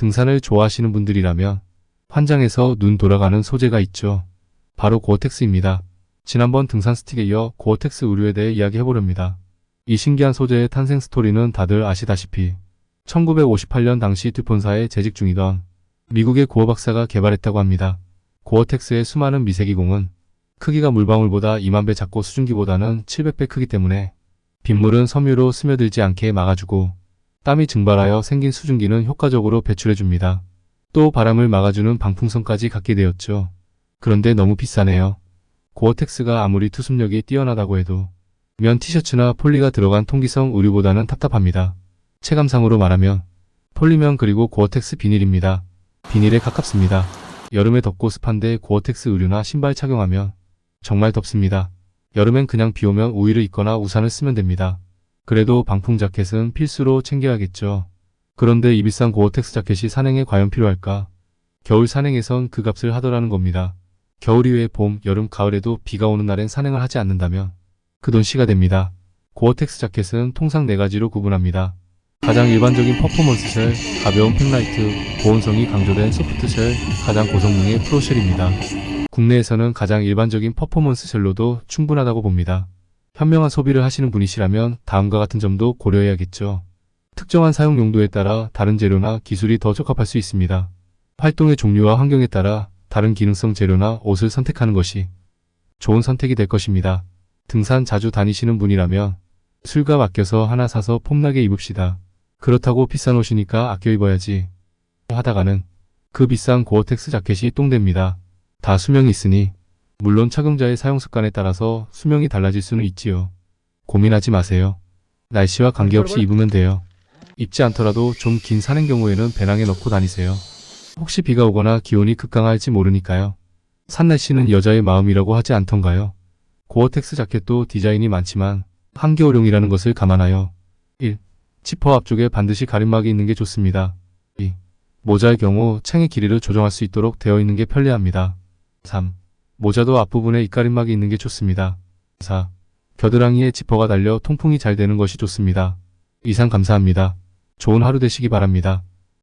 등산을 좋아하시는 분들이라면 환장해서 눈 돌아가는 소재가 있죠. 바로 고어텍스입니다. 지난번 등산 스틱에 이어 고어텍스 의류에 대해 이야기해보렵니다. 이 신기한 소재의 탄생 스토리는 다들 아시다시피 1958년 당시 듀폰사에 재직 중이던 미국의 고어 박사가 개발했다고 합니다. 고어텍스의 수많은 미세기공은 크기가 물방울보다 2만 배 작고 수증기보다는 700배 크기 때문에 빗물은 섬유로 스며들지 않게 막아주고 땀이 증발하여 생긴 수증기는 효과적으로 배출해줍니다. 또 바람을 막아주는 방풍성까지 갖게 되었죠. 그런데 너무 비싸네요. 고어텍스가 아무리 투습력이 뛰어나다고 해도 면 티셔츠나 폴리가 들어간 통기성 의류보다는 답답합니다. 체감상으로 말하면 폴리면 그리고 고어텍스 비닐입니다. 비닐에 가깝습니다. 여름에 덥고 습한데 고어텍스 의류나 신발 착용하면 정말 덥습니다. 여름엔 그냥 비 오면 우위를 입거나 우산을 쓰면 됩니다. 그래도 방풍 자켓은 필수로 챙겨야겠죠. 그런데 이 비싼 고어텍스 자켓이 산행에 과연 필요할까? 겨울 산행에선 그 값을 하더라는 겁니다. 겨울 이외에 봄, 여름, 가을에도 비가 오는 날엔 산행을 하지 않는다면 그돈 시가 됩니다. 고어텍스 자켓은 통상 네 가지로 구분합니다. 가장 일반적인 퍼포먼스 쉘, 가벼운 팩라이트, 보온성이 강조된 소프트 쉘, 가장 고성능의 프로 쉘입니다. 국내에서는 가장 일반적인 퍼포먼스 쉘로도 충분하다고 봅니다. 현명한 소비를 하시는 분이시라면 다음과 같은 점도 고려해야겠죠. 특정한 사용 용도에 따라 다른 재료나 기술이 더 적합할 수 있습니다. 활동의 종류와 환경에 따라 다른 기능성 재료나 옷을 선택하는 것이 좋은 선택이 될 것입니다. 등산 자주 다니시는 분이라면 술값 아껴서 하나 사서 폼나게 입읍시다. 그렇다고 비싼 옷이니까 아껴 입어야지. 하다가는 그 비싼 고어텍스 자켓이 똥됩니다. 다 수명이 있으니 물론 착용자의 사용 습관에 따라서 수명이 달라질 수는 있지요. 고민하지 마세요. 날씨와 관계없이 입으면 돼요. 입지 않더라도 좀 긴 산행 경우에는 배낭에 넣고 다니세요. 혹시 비가 오거나 기온이 급강할지 모르니까요. 산 날씨는 여자의 마음이라고 하지 않던가요? 고어텍스 자켓도 디자인이 많지만 한겨울용이라는 것을 감안하여 1. 지퍼 앞쪽에 반드시 가림막이 있는 게 좋습니다. 2. 모자의 경우 챙의 길이를 조정할 수 있도록 되어 있는 게 편리합니다. 3. 모자도 앞부분에 입가림막이 있는 게 좋습니다. 4. 겨드랑이에 지퍼가 달려 통풍이 잘 되는 것이 좋습니다. 이상 감사합니다. 좋은 하루 되시기 바랍니다.